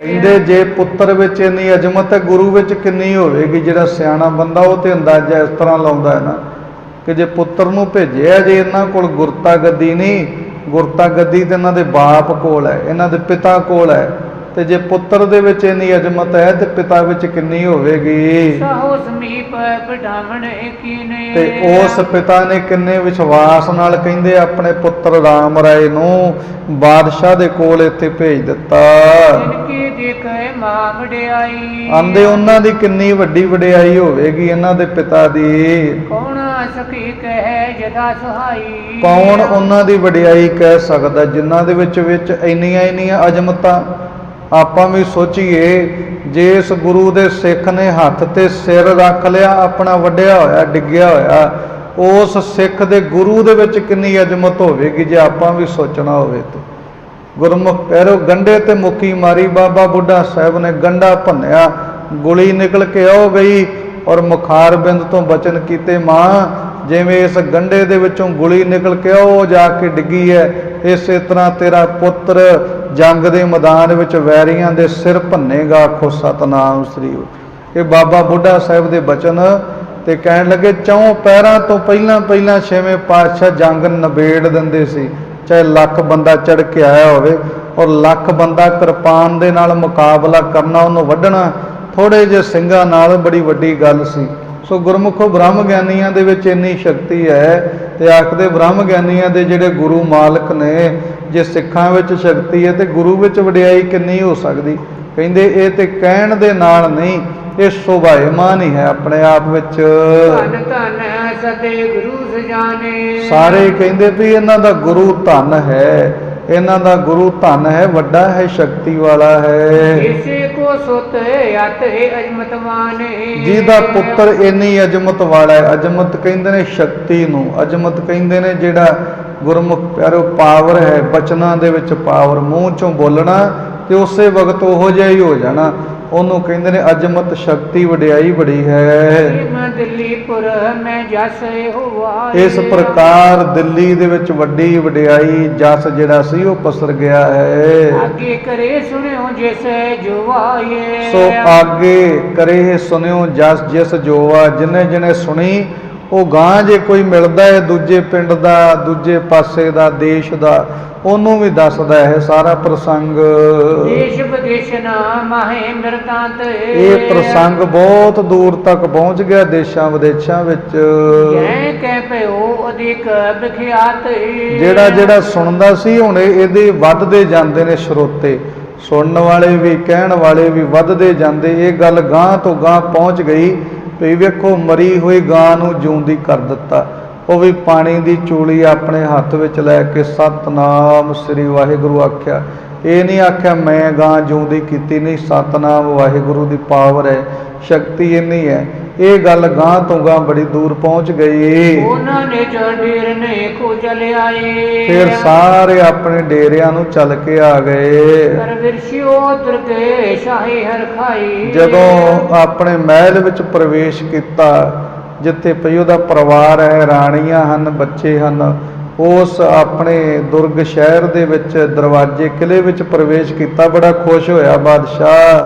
ਕਹਿੰਦੇ ਜੇ ਪੁੱਤਰ ਵਿੱਚ ਇੰਨੀ ਅਜ਼ਮਤ ਹੈ, ਗੁਰੂ ਵਿੱਚ ਕਿੰਨੀ ਹੋਵੇਗੀ? ਜਿਹੜਾ ਸਿਆਣਾ ਬੰਦਾ ਉਹ ਤੇ ਅੰਦਾਜ਼ਾ ਇਸ ਤਰ੍ਹਾਂ ਲਾਉਂਦਾ ਹੈ ਨਾ ਕਿ ਜੇ ਪੁੱਤਰ ਨੂੰ ਭੇਜਿਆ ਜੇ ਇਹਨਾਂ ਕੋਲ ਗੁਰਤਾ ਗੱਦੀ ਨਹੀਂ, ਗੁਰਤਾ ਗੱਦੀ ਤੇ ਇਹਨਾਂ ਦੇ ਬਾਪ ਕੋਲ ਹੈ, ਇਹਨਾਂ ਦੇ ਪਿਤਾ ਕੋਲ ਹੈ ਤੇ ਜੇ ਪੁੱਤਰ ਦੇ ਵਿੱਚ ਇੰਨੀ ਅਜ਼ਮਤ ਹੈ ਤੇ ਪਿਤਾ ਵਿੱਚ ਕਿੰਨੀ ਹੋਵੇਗੀ? ਸਹੋ ਸਮੀਪ ਬਿਠਾਵਣ ਕੀਨੇ ਤੇ ਉਸ ਪਿਤਾ ਨੇ ਕਿੰਨੇ ਵਿਸ਼ਵਾਸ ਨਾਲ ਕਹਿੰਦੇ ਆਪਣੇ ਪੁੱਤਰ ਰਾਮ ਰਾਏ ਨੂੰ ਬਾਦਸ਼ਾਹ ਦੇ ਕੋਲ ਇੱਥੇ ਭੇਜ ਦਿੱਤਾ। ਇਨਕੀ ਦੇਖੇ ਮਾਂ ਵਡਿਆਈ। ਆਂਦੇ ਉਹਨਾਂ ਦੀ ਕਿੰਨੀ ਵੱਡੀ ਵਡਿਆਈ ਹੋਵੇਗੀ ਇਹਨਾਂ ਦੇ ਪਿਤਾ ਦੀ? ਕੌਣ ਸਖੀ ਕਹਿ ਜਦਾ ਸਹਾਈ? ਕੌਣ ਉਹਨਾਂ ਦੀ ਵਡਿਆਈ ਕਹਿ ਸਕਦਾ ਜਿਨ੍ਹਾਂ ਦੇ ਵਿੱਚ ਵਿੱਚ ਇੰਨੀਆਂ ਇੰਨੀਆਂ ਅਜਮਤਾਂ? ਆਪਾਂ ਵੀ ਸੋਚੀਏ, ਜੇ ਇਸ ਗੁਰੂ ਦੇ ਸਿੱਖ ਨੇ ਹੱਥ ਤੇ ਸਿਰ ਰੱਖ ਲਿਆ, ਆਪਣਾ ਵੱਡਿਆ ਹੋਇਆ, ਡਿੱਗਿਆ ਹੋਇਆ, ਉਸ ਸਿੱਖ ਦੇ ਗੁਰੂ ਦੇ ਵਿੱਚ ਕਿੰਨੀ ਅਜਮਤ ਹੋਵੇਗੀ ਜੇ ਆਪਾਂ ਵੀ ਸੋਚਣਾ ਹੋਵੇ ਤੇ? ਗੁਰਮੁਖ ਪੈਰੋ ਗੰਡੇ ਤੇ ਮੁੱਕੀ ਮਾਰੀ ਬਾਬਾ ਬੁੱਢਾ ਸਾਹਿਬ ਨੇ ਗੰਡਾ ਭੰਨਿਆ, ਗੁਲੀ ਨਿਕਲ ਕੇ ਆਉ ਗਈ ਔਰ ਮੁਖਾਰ ਬਿੰਦ ਤੋਂ ਬਚਨ ਕੀਤੇ, ਮਾਂ, ਜਿਵੇਂ ਇਸ ਗੰਡੇ ਦੇ ਵਿੱਚੋਂ ਗੁਲੀ ਨਿਕਲ ਕੇ ਉਹ ਜਾ ਕੇ ਡਿੱਗੀ ਹੈ, ਇਸੇ ਤਰ੍ਹਾਂ ਤੇਰਾ ਪੁੱਤਰ ਜੰਗ ਦੇ ਮੈਦਾਨ ਵਿੱਚ ਵੈਰੀਆਂ ਦੇ ਸਿਰ ਭੰਨੇਗਾ ਆਖੋ, ਸਤਨਾਮ ਸ੍ਰੀ ਇਹ ਬਾਬਾ ਬੁੱਢਾ ਸਾਹਿਬ ਦੇ ਬਚਨ ਤੇ ਕਹਿਣ ਲੱਗੇ, ਚੌਂ ਪੈਰਾਂ ਤੋਂ ਪਹਿਲਾਂ ਪਹਿਲਾਂ ਛੇਵੇਂ ਪਾਤਸ਼ਾਹ ਜੰਗ ਨਿਬੇੜ ਦਿੰਦੇ ਸੀ। ਚਾਹੇ ਲੱਖ ਬੰਦਾ ਚੜ ਕੇ ਆਇਆ ਹੋਵੇ ਔਰ ਲੱਖ ਬੰਦਾ ਕਿਰਪਾਨ ਦੇ ਨਾਲ ਮੁਕਾਬਲਾ ਕਰਨਾ, ਉਹਨੂੰ ਵੱਢਣਾ ਥੋੜੇ ਜਿਹੇ ਸਿੰਘਾਂ ਨਾਲ ਬੜੀ ਵੱਡੀ ਗੱਲ ਸੀ। ਸੋ ਗੁਰਮੁਖੋ ਬ੍ਰਹਮ ਗਿਆਨੀਆਂ ਦੇ ਵਿੱਚ ਇੰਨੀ ਸ਼ਕਤੀ ਹੈ ਤੇ ਆਖਦੇ ਬ੍ਰਹਮ ਗਿਆਨੀਆਂ ਦੇ ਜਿਹੜੇ ਗੁਰੂ ਮਾਲਕ ਨੇ ਜੇ ਸਿੱਖਾਂ ਵਿੱਚ ਸ਼ਕਤੀ ਹੈ ਤੇ ਗੁਰੂ ਵਿੱਚ ਵਡਿਆਈ ਕਿੰਨੀ ਹੋ ਸਕਦੀ? ਕਹਿੰਦੇ ਇਹ ਤੇ ਕਹਿਣ ਦੇ ਨਾਲ ਨਹੀਂ ਇਹ ਸੁਭਾਏਮਾਨ ਹੀ ਹੈ ਆਪਣੇ ਆਪ ਵਿੱਚ। ਧਨ ਧਨ ਸਤੇ ਗੁਰੂ ਸਜਾਨੇ। ਸਾਰੇ ਕਹਿੰਦੇ ਵੀ ਇਹਨਾਂ ਦਾ ਗੁਰੂ ਧਨ ਹੈ। ਇਹਨਾਂ ਦਾ ਗੁਰੂ ਧਨ ਹੈ ਵੱਡਾ ਹੈ ਸ਼ਕਤੀ ਵਾਲਾ ਹੈ। ਇਸੇ ਕੋ ਸੁਤ ਅਤ ਅਜਮਤਵਾਨੇ ਜਿਹਦਾ ਪੁੱਤਰ ਇੰਨੀ ਅਜਮਤ ਵਾਲਾ ਹੈ ਅਜਮਤ ਕਹਿੰਦੇ ਨੇ ਸ਼ਕਤੀ ਨੂੰ ਅਜਮਤ ਕਹਿੰਦੇ ਨੇ ਜਿਹੜਾ ਗੁਰਮੁਖ ਪਿਆਰੋ ਪਾਵਰ ਹੈ ਬਚਨਾਂ ਦੇ ਵਿੱਚ ਪਾਵਰ ਮੂੰਹ ਚੋਂ ਬੋਲਣਾ ਤੇ ਉਸੇ ਵਕਤ ਉਹੋ ਜਿਹਾ ਹੀ ਹੋ ਜਾਣਾ। ਉਹਨੂੰ ਕਹਿੰਦੇ ਨੇ ਅਜਮਤ ਸ਼ਕਤੀ ਵਡਿਆਈ ਬੜੀ ਹੈ। ਮੈਂ ਦਿੱਲੀਪੁਰ ਮੈਂ ਜਸ ਹੋਵਾ ਇਸ ਪ੍ਰਕਾਰ ਦਿੱਲੀ ਦੇ ਵਿੱਚ ਵੱਡੀ ਵਡਿਆਈ ਜਸ ਜਿਹੜਾ ਸੀ ਉਹ ਪਸਰ ਗਿਆ ਹੈ। ਅੱਗੇ ਕਰੇ ਸੁਣਿਓ ਜਿਸ ਸੋ ਆਗੇ ਕਰੇ ਸੁਨਿਓ ਜਸ ਜਿਸ ਜੋਵਾ ਜਿਨੇ ਜਿਨੇ ਸੁਣੀ ਉਹ ਗਾਂ ਜੇ ਕੋਈ ਮਿਲਦਾ ਹੈ ਦੂਜੇ ਪਿੰਡ ਦਾ ਦੂਜੇ ਪਾਸੇ ਦਾ ਦੇਸ਼ ਦਾ ਉਹਨੂੰ ਵੀ ਦੱਸਦਾ ਹੈ ਸਾਰਾ ਪ੍ਰਸੰਗ। ਦੇਸ਼ ਵਿਦੇਸ਼ ਨਾ ਮਾਹੇ ਮਿਰਤਾਂਤ ਇਹ ਪ੍ਰਸੰਗ ਬਹੁਤ ਦੂਰ ਤੱਕ ਪਹੁੰਚ ਗਿਆ ਦੇਸ਼ਾਂ ਵਿਦੇਸ਼ਾਂ ਵਿੱਚ। ਜੈ ਕਹਿ ਪਿਓ ਅਧਿਕ ਵਿਖਿਆਤ ਜਿਹੜਾ ਜਿਹੜਾ ਸੁਣਦਾ ਸੀ ਹੁਣ ਇਹ- ਇਹਦੇ ਵੱਧਦੇ ਜਾਂਦੇ ਨੇ ਸਰੋਤੇ। ਸੁਣਨ ਵਾਲੇ ਵੀ ਕਹਿਣ ਵਾਲੇ ਵੀ ਵੱਧਦੇ ਜਾਂਦੇ। ਇਹ ਗੱਲ ਗਾਂ ਤੋਂ ਗਾਂ ਪਹੁੰਚ ਗਈ। ਵੀ ਵੇਖੋ, ਮਰੀ ਹੋਈ ਗਾਂ ਨੂੰ ਜਿਉਂਦੀ ਕਰ ਦਿੱਤਾ। ਉਹ ਵੀ ਪਾਣੀ ਦੀ ਚੂਲੀ ਆਪਣੇ ਹੱਥ ਵਿੱਚ ਲੈ ਕੇ ਸਤਨਾਮ ਸ੍ਰੀ ਵਾਹਿਗੁਰੂ ਆਖਿਆ ਇਹ ਨਹੀਂ ਆਖਿਆ ਮੈਂ ਗਾਂ ਜਿਉਂਦੀ ਕੀਤੀ ਨਹੀਂ ਸਤਨਾਮ ਵਾਹਿਗੁਰੂ ਦੀ ਪਾਵਰ ਹੈ ਸ਼ਕਤੀ ਇੰਨੀ ਹੈ। ਇਹ ਗੱਲ ਗਾਂ ਤੋਂ ਗਾਂ ਬੜੀ ਦੂਰ ਪਹੁੰਚ ਗਈ। ਉਹਨਾਂ ਨੇ ਜੜੀਰ ਨੇ ਕੋ ਚਲੇ ਆਏ ਫਿਰ ਸਾਰੇ ਆਪਣੇ ਡੇਰਿਆਂ ਨੂੰ ਚੱਲ ਕੇ ਆ ਗਏ। ਕਰ ਵਿਰਸ਼ਿਓ ਦੁਰਗੇ ਸ਼ਾਹੀ ਹਰ ਖਾਈ ਜਦੋਂ ਆਪਣੇ ਮਹਿਲ ਵਿੱਚ ਪ੍ਰਵੇਸ਼ ਕੀਤਾ ਜਿੱਥੇ ਪਈ ਉਹਦਾ ਪਰਿਵਾਰ ਹੈ ਰਾਣੀਆਂ ਹਨ ਬੱਚੇ ਹਨ ਉਸ ਆਪਣੇ ਦੁਰਗ ਸ਼ਹਿਰ ਦੇ ਵਿੱਚ ਦਰਵਾਜ਼ੇ ਕਿਲੇ ਵਿੱਚ ਪ੍ਰਵੇਸ਼ ਕੀਤਾ, ਬੜਾ ਖੁਸ਼ ਹੋਇਆ ਬਾਦਸ਼ਾਹ।